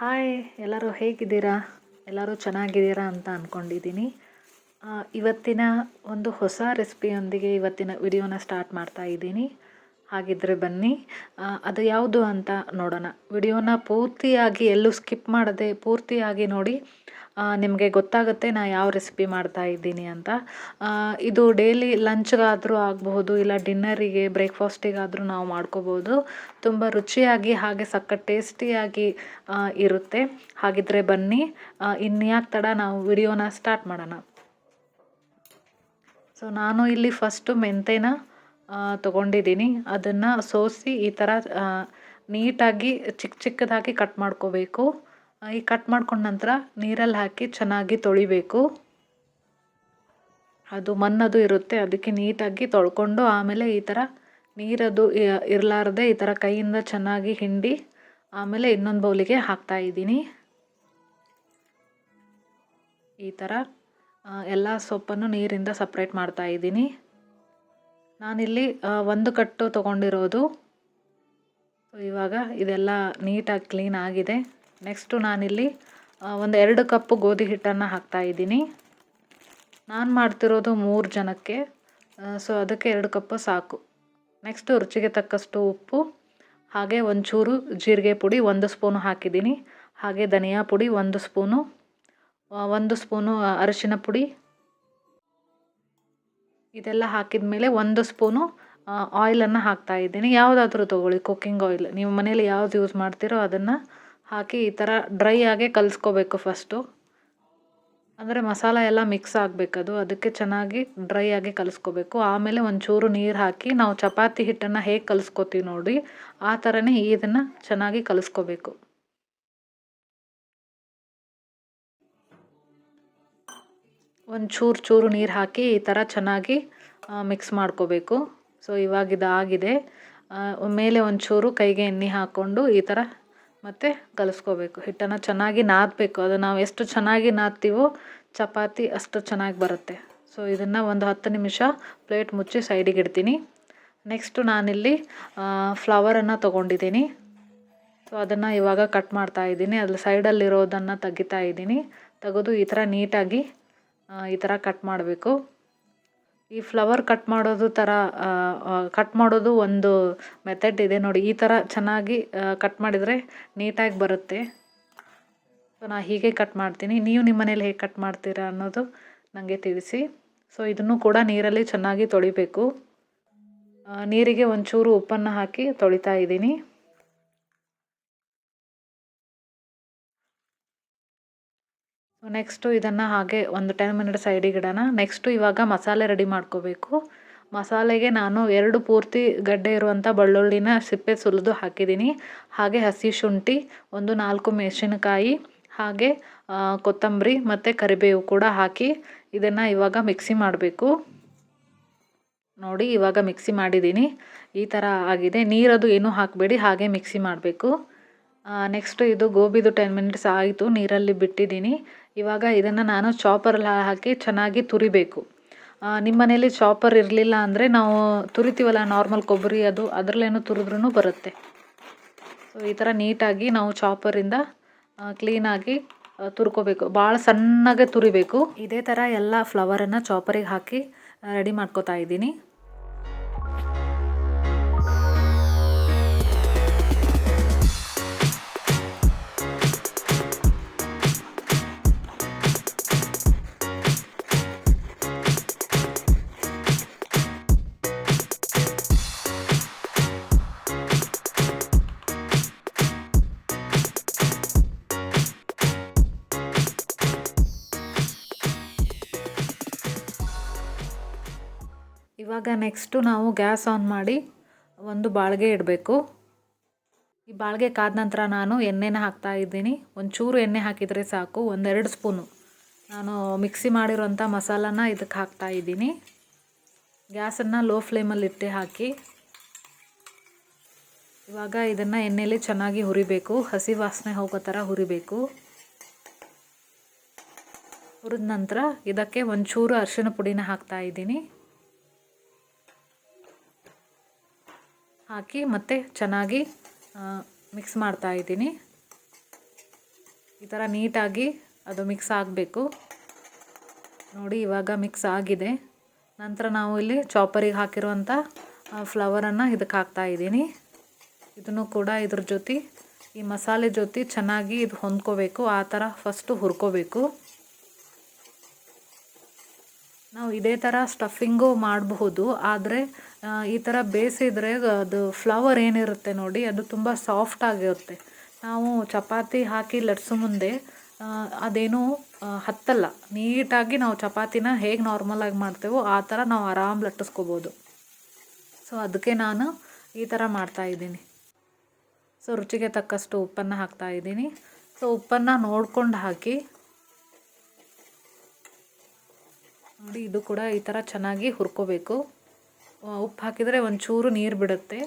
Hi, ಎಲ್ಲರೂ ಹೇಗಿದ್ದೀರಾ? ಎಲ್ಲರೂ ಚೆನ್ನಾಗಿದ್ದೀರಾ ಅಂತ ಅಂದ್ಕೊಂಡಿದ್ದೀನಿ ಇವತ್ತಿನ ಒಂದು ಹೊಸ ರೆಸಿಪಿಯೊಂದಿಗೆ ಇವತ್ತಿನ ವಿಡಿಯೋನ ಸ್ಟಾರ್ಟ್ ಮಾಡ್ತಾ ಇದ್ದೀನಿ. ಹಾಗಿದ್ದರೆ ಬನ್ನಿ. ಅದು ಯಾವುದು ಅಂತ ನೋಡೋಣ. ವಿಡಿಯೋನ ಪೂರ್ತಿಯಾಗಿ ಎಲ್ಲೂ ಸ್ಕಿಪ್ ಮಾಡದೆ ಪೂರ್ತಿಯಾಗಿ ನೋಡಿ. ನಿಮಗೆ ಗೊತ್ತಾಗುತ್ತೆ ನಾ ಯಾವ ರೆಸಿಪಿ ಮಾಡ್ತಾ ಇದ್ದೀನಿ ಅಂತ. ಇದು ಡೈಲಿ ಲಂಚ್ಗಾದರೂ ಆಗಬಹುದು, ಇಲ್ಲ ಡಿನ್ನರಿಗೆ, ಬ್ರೇಕ್ಫಾಸ್ಟಿಗಾದರೂ ನಾವು ಮಾಡ್ಕೋಬೋದು. ತುಂಬ ರುಚಿಯಾಗಿ ಹಾಗೆ ಸಕ್ಕ ಟೇಸ್ಟಿಯಾಗಿ ಇರುತ್ತೆ. ಹಾಗಿದ್ರೆ ಬನ್ನಿ. ಇನ್ಯಾಕೆ ತಡ ನಾವು ವಿಡಿಯೋನ ಸ್ಟಾರ್ಟ್ ಮಾಡೋಣ. ಸೊ, ನಾನು ಇಲ್ಲಿ ಫಸ್ಟು ಮೆಂತೆನ ತೊಗೊಂಡಿದ್ದೀನಿ. ಅದನ್ನು ಸೋಸಿ ಈ ಥರ ನೀಟಾಗಿ ಚಿಕ್ಕ ಚಿಕ್ಕದಾಗಿ ಕಟ್ ಮಾಡ್ಕೋಬೇಕು. ಈ ಕಟ್ ಮಾಡ್ಕೊಂಡ ನಂತರ ನೀರಲ್ಲಿ ಹಾಕಿ ಚೆನ್ನಾಗಿ ತೊಳಿಬೇಕು. ಅದು ಮಣ್ಣದು ಇರುತ್ತೆ, ಅದಕ್ಕೆ ನೀಟಾಗಿ ತೊಳ್ಕೊಂಡು ಆಮೇಲೆ ಈ ಥರ ನೀರದು ಇರಲಾರ್ದೆ ಈ ಥರ ಕೈಯಿಂದ ಚೆನ್ನಾಗಿ ಹಿಂಡಿ ಆಮೇಲೆ ಇನ್ನೊಂದು ಬೌಲಿಗೆ ಹಾಕ್ತಾ ಇದ್ದೀನಿ. ಈ ಥರ ಎಲ್ಲ ಸೊಪ್ಪನ್ನು ನೀರಿಂದ ಸಪ್ರೇಟ್ ಮಾಡ್ತಾ ಇದ್ದೀನಿ. ನಾನಿಲ್ಲಿ ಒಂದು ಕಟ್ಟು ತೊಗೊಂಡಿರೋದು. ಇವಾಗ ಇದೆಲ್ಲ ನೀಟಾಗಿ ಕ್ಲೀನ್ ಆಗಿದೆ. ನೆಕ್ಸ್ಟು ನಾನಿಲ್ಲಿ ಒಂದು ಎರಡು ಕಪ್ಪು ಗೋಧಿ ಹಿಟ್ಟನ್ನು ಹಾಕ್ತಾ ಇದ್ದೀನಿ. ನಾನು ಮಾಡ್ತಿರೋದು ಮೂರು ಜನಕ್ಕೆ ಸೊ ಅದಕ್ಕೆ ಎರಡು ಕಪ್ಪು ಸಾಕು. ನೆಕ್ಸ್ಟು ರುಚಿಗೆ ತಕ್ಕಷ್ಟು ಉಪ್ಪು, ಹಾಗೆ ಒಂಚೂರು ಜೀರಿಗೆ ಪುಡಿ ಒಂದು ಸ್ಪೂನು ಹಾಕಿದ್ದೀನಿ. ಹಾಗೆ ಧನಿಯಾ ಪುಡಿ ಒಂದು ಸ್ಪೂನು ಒಂದು ಸ್ಪೂನು ಅರಿಶಿನ ಪುಡಿ ಇದೆಲ್ಲ ಹಾಕಿದ ಮೇಲೆ ಒಂದು ಸ್ಪೂನು ಆಯಿಲನ್ನು ಹಾಕ್ತಾ ಇದ್ದೀನಿ. ಯಾವುದಾದ್ರೂ ತೊಗೊಳ್ಳಿ ಕುಕ್ಕಿಂಗ್ ಆಯಿಲ್ ನೀವು ಮನೇಲಿ ಯಾವ್ದು ಯೂಸ್ ಮಾಡ್ತೀರೋ ಅದನ್ನು ಹಾಕಿ ಈ ಥರ ಡ್ರೈ ಆಗೇ ಕಲಿಸ್ಕೋಬೇಕು ಫಸ್ಟು ಅಂದರೆ ಮಸಾಲ ಎಲ್ಲ ಮಿಕ್ಸ್ ಆಗಬೇಕದು. ಅದಕ್ಕೆ ಚೆನ್ನಾಗಿ ಡ್ರೈ ಆಗಿ ಕಲಿಸ್ಕೋಬೇಕು. ಆಮೇಲೆ ಒಂಚೂರು ನೀರು ಹಾಕಿ ನಾವು ಚಪಾತಿ ಹಿಟ್ಟನ್ನು ಹೇಗೆ ಕಲಿಸ್ಕೋತೀವಿ ನೋಡಿ, ಆ ಥರನೇ ಇದನ್ನು ಚೆನ್ನಾಗಿ ಕಲಿಸ್ಕೋಬೇಕು. ಒಂದು ಚೂರು ಚೂರು ನೀರು ಹಾಕಿ ಈ ಥರ ಚೆನ್ನಾಗಿ ಮಿಕ್ಸ್ ಮಾಡ್ಕೋಬೇಕು. ಸೊ ಇವಾಗ ಇದು ಆಗಿದೆ ಮೇಲೆ ಒಂಚೂರು ಕೈಗೆ ಎಣ್ಣೆ ಹಾಕ್ಕೊಂಡು ಈ ಥರ ಮತ್ತೆ ಕಲಿಸ್ಕೋಬೇಕು. ಹಿಟ್ಟನ್ನು ಚೆನ್ನಾಗಿ ನಾದಬೇಕು. ಅದು ನಾವು ಎಷ್ಟು ಚೆನ್ನಾಗಿ ನಾದ್ತೀವೋ ಚಪಾತಿ ಅಷ್ಟು ಚೆನ್ನಾಗಿ ಬರುತ್ತೆ. ಸೊ ಇದನ್ನು ಒಂದು ಹತ್ತು ನಿಮಿಷ ಪ್ಲೇಟ್ ಮುಚ್ಚಿ ಸೈಡಿಗೆ ಇಡ್ತೀನಿ. ನೆಕ್ಸ್ಟು ನಾನಿಲ್ಲಿ ಫ್ಲವರನ್ನು ತೊಗೊಂಡಿದ್ದೀನಿ. ಸೊ ಅದನ್ನು ಇವಾಗ ಕಟ್ ಮಾಡ್ತಾ ಇದ್ದೀನಿ. ಅದ್ರ ಸೈಡಲ್ಲಿರೋದನ್ನು ತೆಗಿತಾ ಇದ್ದೀನಿ. ತೆಗೆದು ಈ ಥರ ನೀಟಾಗಿ ಈ ಥರ ಕಟ್ ಮಾಡಬೇಕು. ಈ ಫ್ಲವರ್ ಕಟ್ ಮಾಡೋದು ಥರ ಕಟ್ ಮಾಡೋದು ಒಂದು ಮೆಥಡ್ ಇದೆ ನೋಡಿ. ಈ ಥರ ಚೆನ್ನಾಗಿ ಕಟ್ ಮಾಡಿದರೆ ನೀಟಾಗಿ ಬರುತ್ತೆ. ಸೊ ನಾನು ಹೀಗೆ ಕಟ್ ಮಾಡ್ತೀನಿ. ನೀವು ನಿಮ್ಮ ಮನೇಲಿ ಹೇಗೆ ಕಟ್ ಮಾಡ್ತೀರಾ ಅನ್ನೋದು ನನಗೆ ತಿಳಿಸಿ. ಸೊ ಇದನ್ನು ಕೂಡ ನೀರಲ್ಲಿ ಚೆನ್ನಾಗಿ ತೊಳಿಬೇಕು. ನೀರಿಗೆ ಒಂಚೂರು ಉಪ್ಪನ್ನು ಹಾಕಿ ತೊಳಿತಾ ಇದ್ದೀನಿ. ನೆಕ್ಸ್ಟು ಇದನ್ನು ಹಾಗೆ ಒಂದು ಟೆನ್ ಮಿನಿಟ್ಸ್ ಸೈಡಿಗೆ ಇಡೋಣ. ನೆಕ್ಸ್ಟು ಇವಾಗ ಮಸಾಲೆ ರೆಡಿ ಮಾಡ್ಕೋಬೇಕು. ಮಸಾಲೆಗೆ ನಾನು ಎರಡು ಪೂರ್ತಿ ಗಡ್ಡೆ ಇರುವಂಥ ಬೆಳ್ಳುಳ್ಳಿನ ಸಿಪ್ಪೆ ಸುಲಿದು ಹಾಕಿದ್ದೀನಿ. ಹಾಗೆ ಹಸಿ ಶುಂಠಿ, ಒಂದು ನಾಲ್ಕು ಮೆಣಸಿನಕಾಯಿ, ಹಾಗೆ ಕೊತ್ತಂಬರಿ ಮತ್ತು ಕರಿಬೇವು ಕೂಡ ಹಾಕಿ ಇದನ್ನು ಇವಾಗ ಮಿಕ್ಸಿ ಮಾಡಬೇಕು. ನೋಡಿ, ಇವಾಗ ಮಿಕ್ಸಿ ಮಾಡಿದ್ದೀನಿ. ಈ ಥರ ಆಗಿದೆ. ನೀರದು ಏನೂ ಹಾಕಬೇಡಿ, ಹಾಗೆ ಮಿಕ್ಸಿ ಮಾಡಬೇಕು. ನೆಕ್ಸ್ಟು ಇದು ಗೋಬಿದು ಟೆನ್ ಮಿನಿಟ್ಸ್ ಆಯಿತು. ನೀರಲ್ಲಿ ಬಿಟ್ಟಿದ್ದೀನಿ. ಇವಾಗ ಇದನ್ನು ನಾನು ಚಾಪರಲ್ಲಿ ಹಾಕಿ ಚೆನ್ನಾಗಿ ತುರಿಬೇಕು. ನಿಮ್ಮ ಮನೇಲಿ ಚಾಪರ್ ಇರಲಿಲ್ಲ ಅಂದರೆ ನಾವು ತುರಿತೀವಲ್ಲ ನಾರ್ಮಲ್ ಕೊಬ್ಬರಿ ಅದು, ಅದರಲ್ಲೇನು ತುರಿದ್ರೂ ಬರುತ್ತೆ. ಸೊ ಈ ಥರ ನೀಟಾಗಿ ನಾವು ಚಾಪರಿಂದ ಕ್ಲೀನಾಗಿ ತುರ್ಕೋಬೇಕು. ಭಾಳ ಸಣ್ಣಗೆ ತುರಿಬೇಕು. ಇದೇ ಥರ ಎಲ್ಲ ಫ್ಲವರನ್ನು ಚಾಪರಿಗೆ ಹಾಕಿ ರೆಡಿ ಮಾಡ್ಕೋತಾ ಇದ್ದೀನಿ. ಇವಾಗ ನೆಕ್ಸ್ಟು ನಾವು ಗ್ಯಾಸ್ ಆನ್ ಮಾಡಿ ಒಂದು ಬಾಳ್ಗೆ ಇಡಬೇಕು. ಈ ಬಾಳ್ಗೆ ಕಾದ ನಂತರ ನಾನು ಎಣ್ಣೆನ ಹಾಕ್ತಾ ಇದ್ದೀನಿ. ಒಂಚೂರು ಎಣ್ಣೆ ಹಾಕಿದರೆ ಸಾಕು. ಒಂದೆರಡು ಸ್ಪೂನು. ನಾನು ಮಿಕ್ಸಿ ಮಾಡಿರೋಂಥ ಮಸಾಲಾನ ಇದಕ್ಕೆ ಹಾಕ್ತಾ ಇದ್ದೀನಿ. ಗ್ಯಾಸನ್ನು ಲೋ ಫ್ಲೇಮಲ್ಲಿ ಇಟ್ಟೆ ಹಾಕಿ. ಇವಾಗ ಇದನ್ನು ಎಣ್ಣೆಯಲ್ಲಿ ಚೆನ್ನಾಗಿ ಹುರಿಬೇಕು. ಹಸಿ ವಾಸನೆ ಹೋಗೋ ಥರ ಹುರಿಬೇಕು. ಹುರಿದ ನಂತರ ಇದಕ್ಕೆ ಒಂಚೂರು ಅರಿಶಿಣ ಪುಡಿನ ಹಾಕ್ತಾ ಇದ್ದೀನಿ. ಹಾಕಿ ಮತ್ತೆ ಚೆನ್ನಾಗಿ ಮಿಕ್ಸ್ ಮಾಡ್ತಾ ಇದ್ದೀನಿ. ಈ ಥರ ನೀಟಾಗಿ ಅದು ಮಿಕ್ಸ್ ಆಗಬೇಕು. ನೋಡಿ, ಇವಾಗ ಮಿಕ್ಸ್ ಆಗಿದೆ. ನಂತರ ನಾವು ಇಲ್ಲಿ ಚಾಪರಿಗೆ ಹಾಕಿರುವಂಥ ಫ್ಲವರನ್ನು ಇದಕ್ಕೆ ಹಾಕ್ತಾ ಇದ್ದೀನಿ. ಇದನ್ನು ಕೂಡ ಇದ್ರ ಜೊತೆ, ಈ ಮಸಾಲೆ ಜೊತೆ ಚೆನ್ನಾಗಿ ಇದು ಹೊಂದ್ಕೋಬೇಕು, ಆ ಥರ ಫಸ್ಟು ಹುರ್ಕೋಬೇಕು. ನಾವು ಇದೇ ಥರ ಸ್ಟಫಿಂಗು ಮಾಡಬಹುದು, ಆದರೆ ಈ ಥರ ಬೇಯಿಸಿದ್ರೆ ಅದು ಫ್ಲವರ್ ಏನಿರುತ್ತೆ ನೋಡಿ, ಅದು ತುಂಬ ಸಾಫ್ಟ್ ಆಗಿರುತ್ತೆ. ನಾವು ಚಪಾತಿ ಹಾಕಿ ಲಟ್ಸು ಮುಂದೆ ಅದೇನು ಹತ್ತಲ್ಲ. ನೀಟಾಗಿ ನಾವು ಚಪಾತಿನ ಹೇಗೆ ನಾರ್ಮಲಾಗಿ ಮಾಡ್ತೇವೋ ಆ ಥರ ನಾವು ಆರಾಮ್ ಲಟ್ಟಿಸ್ಕೋಬೋದು. ಸೊ ಅದಕ್ಕೆ ನಾನು ಈ ಥರ ಮಾಡ್ತಾಯಿದ್ದೀನಿ ಸೊ ರುಚಿಗೆ ತಕ್ಕಷ್ಟು ಉಪ್ಪನ್ನು ಹಾಕ್ತಾ ಇದ್ದೀನಿ. ಸೊ ಉಪ್ಪನ್ನು ನೋಡ್ಕೊಂಡು ಹಾಕಿ, ನೋಡಿ, ಇದು ಕೂಡ ಈ ಥರ ಚೆನ್ನಾಗಿ ಹುರ್ಕೋಬೇಕು. ಉಪ್ಪು ಹಾಕಿದರೆ ಒಂಚೂರು ನೀರು ಬಿಡುತ್ತೆ.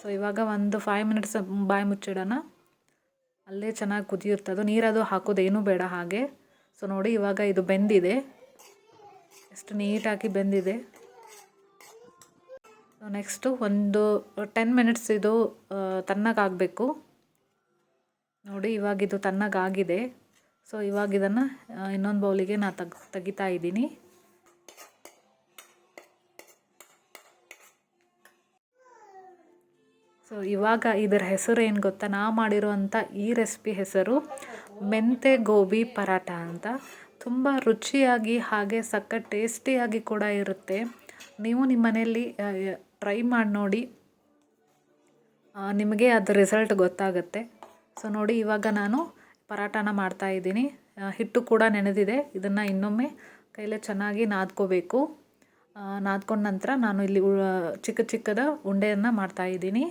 ಸೊ ಇವಾಗ ಒಂದು ಫೈವ್ ಮಿನಿಟ್ಸ್ ಬಾಯಿ ಮುಚ್ಚಿಡೋಣ. ಅಲ್ಲೇ ಚೆನ್ನಾಗಿ ಕುದಿಯುತ್ತೆ. ಅದು ನೀರದು ಹಾಕೋದೇನೂ ಬೇಡ ಹಾಗೆ. ಸೊ ನೋಡಿ ಇವಾಗ ಇದು ಬೆಂದಿದೆ. ಎಷ್ಟು ನೀಟಾಗಿ ಬೆಂದಿದೆ. ನೆಕ್ಸ್ಟು ಒಂದು ಟೆನ್ ಮಿನಿಟ್ಸ್ ಇದು ತಣ್ಣಗಾಗಬೇಕು. ನೋಡಿ ಇವಾಗ ಇದು ತಣ್ಣಗಾಗಿದೆ. ಸೊ ಇವಾಗ ಇದನ್ನು ಇನ್ನೊಂದು ಬೌಲಿಗೆ ನಾನು ತಗ್, ತೆಗಿತಾ ಇದ್ದೀನಿ. ಸೊ ಇವಾಗ ಇದರ ಹೆಸರು ಏನು ಗೊತ್ತಾ? ನಾ ಮಾಡಿರುವಂಥ ಈ ರೆಸಿಪಿ ಹೆಸರು ಮೆಂತೆ ಗೋಬಿ ಪರಾಟ ಅಂತ. ತುಂಬ ರುಚಿಯಾಗಿ ಹಾಗೆ ಸಕ್ಕ ಟೇಸ್ಟಿಯಾಗಿ ಕೂಡ ಇರುತ್ತೆ. ನೀವು ನಿಮ್ಮ ಮನೆಯಲ್ಲಿ ಟ್ರೈ ಮಾಡಿ ನೋಡಿ. ನಿಮಗೆ ಅದು ರಿಸಲ್ಟ್ ಗೊತ್ತಾಗುತ್ತೆ. ಸೊ ನೋಡಿ ಇವಾಗ ನಾನು ಪರಾಟನ ಮಾಡ್ತಾಯಿದ್ದೀನಿ ಹಿಟ್ಟು ಕೂಡ ನೆನೆದಿದೆ. ಇದನ್ನು ಇನ್ನೊಮ್ಮೆ ಕೈಲೇ ಚೆನ್ನಾಗಿ ನಾದ್ಕೋಬೇಕು. ನಾದ್ಕೊಂಡ ನಂತರ ನಾನು ಇಲ್ಲಿ ಚಿಕ್ಕ ಚಿಕ್ಕದ ಉಂಡೆಯನ್ನು ಮಾಡ್ತಾಯಿದ್ದೀನಿ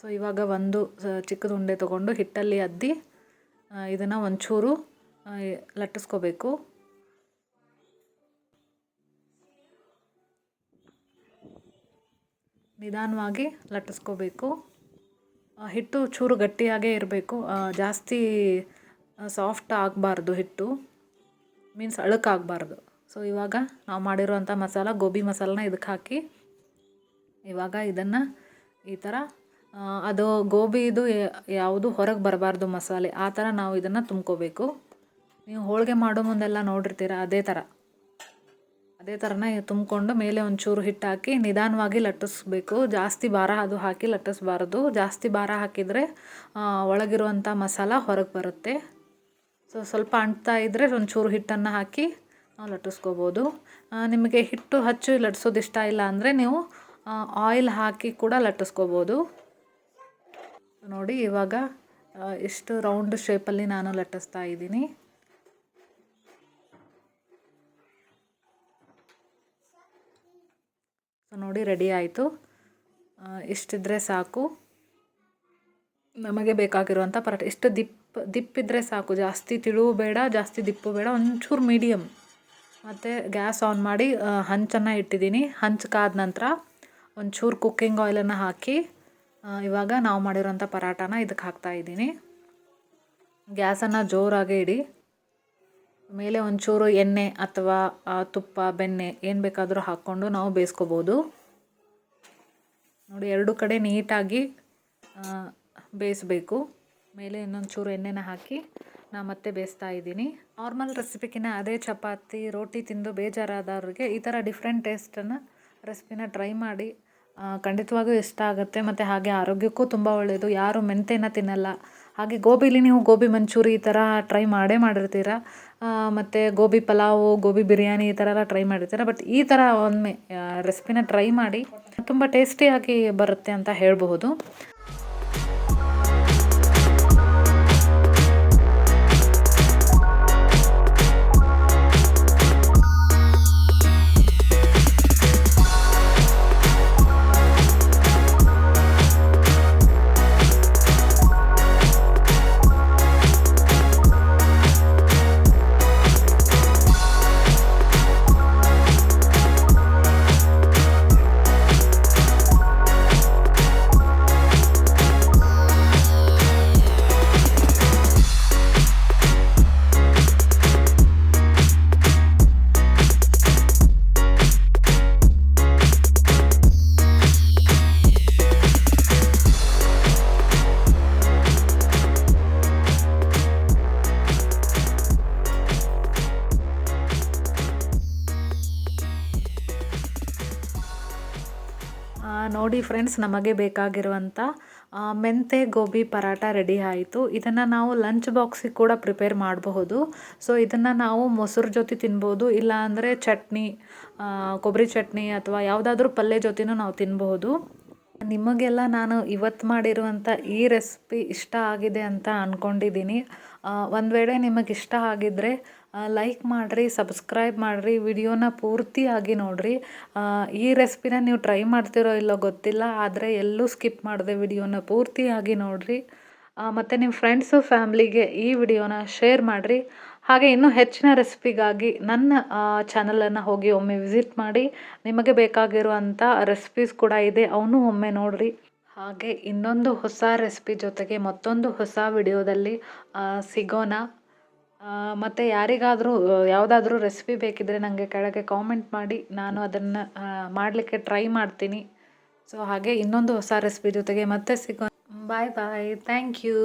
ಸೊ, ಇವಾಗ ಒಂದು ಚಿಕ್ಕದ ಉಂಡೆ ತಗೊಂಡು ಹಿಟ್ಟಲ್ಲಿ ಅದ್ದಿ ಇದನ್ನು ಒಂಚೂರು ಲಟ್ಟಿಸ್ಕೋಬೇಕು. ನಿಧಾನವಾಗಿ ಲಟ್ಟಿಸ್ಕೋಬೇಕು. ಹಿಟ್ಟು ಚೂರು ಗಟ್ಟಿಯಾಗೇ ಇರಬೇಕು. ಜಾಸ್ತಿ ಸಾಫ್ಟ್ ಆಗಬಾರ್ದು ಹಿಟ್ಟು. ಮೀನ್ಸ್ ಅಳಕಾಗಬಾರ್ದು. ಸೊ ಇವಾಗ ನಾವು ಮಾಡಿರುವಂಥ ಮಸಾಲ, ಗೋಬಿ ಮಸಾಲನ ಇದಕ್ಕೆ ಹಾಕಿ. ಇವಾಗ ಇದನ್ನು ಈ ಥರ ಅದು ಗೋಬಿದು ಯಾವುದು ಹೊರಗೆ ಬರಬಾರ್ದು ಮಸಾಲೆ, ಆ ಥರ ನಾವು ಇದನ್ನು ತುಂಬ್ಕೋಬೇಕು. ನೀವು ಹೋಳಿಗೆ ಮಾಡೋ ಮುಂದೆಲ್ಲ ನೋಡಿರ್ತೀರ, ಅದೇ ಥರ ಅದೇ ಥರನೇ ತುಂಬಿಕೊಂಡು ಮೇಲೆ ಒಂಚೂರು ಹಿಟ್ಟು ಹಾಕಿ ನಿಧಾನವಾಗಿ ಲಟ್ಟಿಸ್ಬೇಕು. ಜಾಸ್ತಿ ಭಾರ ಅದು ಹಾಕಿ ಲಟ್ಟಿಸ್ಬಾರ್ದು. ಜಾಸ್ತಿ ಭಾರ ಹಾಕಿದರೆ ಒಳಗಿರುವಂಥ ಮಸಾಲ ಹೊರಗೆ ಬರುತ್ತೆ. ಸೊ ಸ್ವಲ್ಪ ಅಂಟ್ತಾ ಇದ್ದರೆ ಒಂಚೂರು ಹಿಟ್ಟನ್ನು ಹಾಕಿ ಲಟ್ಟಿಸ್ಕೋಬೋದು. ನಿಮಗೆ ಹಿಟ್ಟು ಹಚ್ಚಿ ಲಟ್ಸೋದು ಇಷ್ಟ ಇಲ್ಲ ಅಂದರೆ ನೀವು ಆಯಿಲ್ ಹಾಕಿ ಕೂಡ ಲಟ್ಟಿಸ್ಕೋಬೋದು. ನೋಡಿ, ಇವಾಗ ಎಷ್ಟು ರೌಂಡ್ ಶೇಪಲ್ಲಿ ನಾನು ಲಟ್ಟಿಸ್ತಾ ಇದ್ದೀನಿ. ಸೊ ನೋಡಿ ರೆಡಿ ಆಯಿತು. ಇಷ್ಟಿದ್ರೆ ಸಾಕು. ನಮಗೆ ಬೇಕಾಗಿರುವಂಥ ಪರಾಟ ಇಷ್ಟು ದಿಪ್, ದಿಪ್ಪಿದ್ರೆ ಸಾಕು. ಜಾಸ್ತಿ ತಿಳು ಬೇಡ ಜಾಸ್ತಿ ದಿಪ್ಪು ಬೇಡ, ಒಂಚೂರು ಮೀಡಿಯಮ್ ಮತ್ತು ಗ್ಯಾಸ್ ಆನ್ ಮಾಡಿ ಹಂಚನ್ನು ಇಟ್ಟಿದ್ದೀನಿ. ಹಂಚಕ್ಕಾದ ಕಾದ ನಂತರ ಒಂಚೂರು ಕುಕ್ಕಿಂಗ್ ಆಯಿಲನ್ನು ಹಾಕಿ ಇವಾಗ ನಾವು ಮಾಡಿರೋಂಥ ಪರಾಟನ ಇದಕ್ಕೆ ಹಾಕ್ತಾಯಿದ್ದೀನಿ ಗ್ಯಾಸನ್ನು ಜೋರಾಗಿ ಇಡಿ. ಮೇಲೆ ಒಂಚೂರು ಎಣ್ಣೆ ಅಥವಾ ತುಪ್ಪ, ಬೆಣ್ಣೆ ಏನು ಬೇಕಾದರೂ ಹಾಕ್ಕೊಂಡು ನಾವು ಬೇಯಿಸ್ಕೋಬೋದು. ನೋಡಿ, ಎರಡು ಕಡೆ ನೀಟಾಗಿ ಬೇಯಿಸ್ಬೇಕು. ಮೇಲೆ ಇನ್ನೊಂದು ಚೂರು ಎಣ್ಣೆನ ಹಾಕಿ ನಾ ಮತ್ತೆ ಬೇಯಿಸ್ತಾ ಇದ್ದೀನಿ. ನಾರ್ಮಲ್ ರೆಸಿಪಿಕಿನ ಅದೇ ಚಪಾತಿ, ರೋಟಿ ತಿಂದು ಬೇಜಾರಾದವ್ರಿಗೆ ಈ ಥರ ಡಿಫ್ರೆಂಟ್ ಟೇಸ್ಟನ್ನು ರೆಸಿಪಿನ ಟ್ರೈ ಮಾಡಿ ಖಂಡಿತವಾಗೂ ಇಷ್ಟ ಆಗುತ್ತೆ. ಮತ್ತು ಹಾಗೆ ಆರೋಗ್ಯಕ್ಕೂ ತುಂಬ ಒಳ್ಳೆಯದು ಯಾರು ಮೆಂತೆನ ತಿನ್ನಲ್ಲ. ಹಾಗೆ ಗೋಬಿಲಿ ನೀವು ಗೋಬಿ ಮಂಚೂರಿ ಈ ಥರ ಟ್ರೈ ಮಾಡೇ ಮಾಡಿರ್ತೀರ. ಮತ್ತು ಗೋಬಿ ಪಲಾವು, ಗೋಬಿ ಬಿರಿಯಾನಿ ಈ ಥರ ಎಲ್ಲ ಟ್ರೈ ಮಾಡಿರ್ತೀರ. ಬಟ್ ಈ ಥರ ಒಮ್ಮೆ ರೆಸಿಪಿನ ಟ್ರೈ ಮಾಡಿ ತುಂಬ ಟೇಸ್ಟಿಯಾಗಿ ಬರುತ್ತೆ ಅಂತ ಹೇಳಬಹುದು. ನೋಡಿ ಫ್ರೆಂಡ್ಸ್ ನಮಗೆ ಬೇಕಾಗಿರುವಂಥ ಮೆಂತೆ ಗೋಬಿ ಪರಾಟ ರೆಡಿ ಆಯಿತು. ಇದನ್ನು ನಾವು ಲಂಚ್ ಬಾಕ್ಸಿಗೆ ಕೂಡ ಪ್ರಿಪೇರ್ ಮಾಡಬಹುದು. ಸೊ ಇದನ್ನು ನಾವು ಮೊಸರು ಜೊತೆ ತಿನ್ಬೋದು ಇಲ್ಲ ಅಂದರೆ ಚಟ್ನಿ ಕೊಬ್ಬರಿ ಚಟ್ನಿ ಅಥವಾ ಯಾವುದಾದ್ರೂ ಪಲ್ಯ ಜೊತೆನೂ ನಾವು ತಿನ್ಬಹುದು. ನಿಮಗೆಲ್ಲ ನಾನು ಇವತ್ತು ಮಾಡಿರುವಂಥ ಈ ರೆಸಿಪಿ ಇಷ್ಟ ಆಗಿದೆ ಅಂತ ಅಂದ್ಕೊಂಡಿದ್ದೀನಿ ಒಂದು ವೇಳೆ ನಿಮಗೆ ಇಷ್ಟ ಆಗಿದ್ದರೆ ಲೈಕ್ ಮಾಡಿರಿ, ಸಬ್ಸ್ಕ್ರೈಬ್ ಮಾಡಿರಿ, ವಿಡಿಯೋನ ಪೂರ್ತಿಯಾಗಿ ನೋಡಿರಿ. ಈ ರೆಸಿಪಿನ ನೀವು ಟ್ರೈ ಮಾಡ್ತಿರೋ ಇಲ್ಲೋ ಗೊತ್ತಿಲ್ಲ, ಆದರೆ ಎಲ್ಲೂ ಸ್ಕಿಪ್ ಮಾಡಿದೆ ವಿಡಿಯೋನ ಪೂರ್ತಿಯಾಗಿ ನೋಡಿರಿ. ಮತ್ತು ನಿಮ್ಮ ಫ್ರೆಂಡ್ಸು, ಫ್ಯಾಮ್ಲಿಗೆ ಈ ವಿಡಿಯೋನ ಶೇರ್ ಮಾಡಿರಿ. ಹಾಗೆ ಇನ್ನೂ ಹೆಚ್ಚಿನ ರೆಸಿಪಿಗಾಗಿ ನನ್ನ ಚಾನಲನ್ನು ಹೋಗಿ ಒಮ್ಮೆ ವಿಸಿಟ್ ಮಾಡಿ. ನಿಮಗೆ ಬೇಕಾಗಿರುವಂಥ ರೆಸಿಪೀಸ್ ಕೂಡ ಇದೆ ಅವನು ಒಮ್ಮೆ ನೋಡಿರಿ. ಹಾಗೆ ಇನ್ನೊಂದು ಹೊಸ ರೆಸಿಪಿ ಜೊತೆಗೆ ಮತ್ತೊಂದು ಹೊಸ ವಿಡಿಯೋದಲ್ಲಿ ಸಿಗೋಣ. ಮತ್ತು ಯಾರಿಗಾದರೂ ಯಾವುದಾದ್ರೂ ರೆಸಿಪಿ ಬೇಕಿದ್ದರೆ ನನಗೆ ಕೆಳಗೆ ಕಾಮೆಂಟ್ ಮಾಡಿ. ನಾನು ಅದನ್ನು ಮಾಡಲಿಕ್ಕೆ ಟ್ರೈ ಮಾಡ್ತೀನಿ. ಸೊ ಹಾಗೆ ಇನ್ನೊಂದು ಹೊಸ ರೆಸಿಪಿ ಜೊತೆಗೆ ಮತ್ತೆ ಸಿಗೋಣ. ಬಾಯ್ ಬಾಯ್ ಥ್ಯಾಂಕ್ ಯು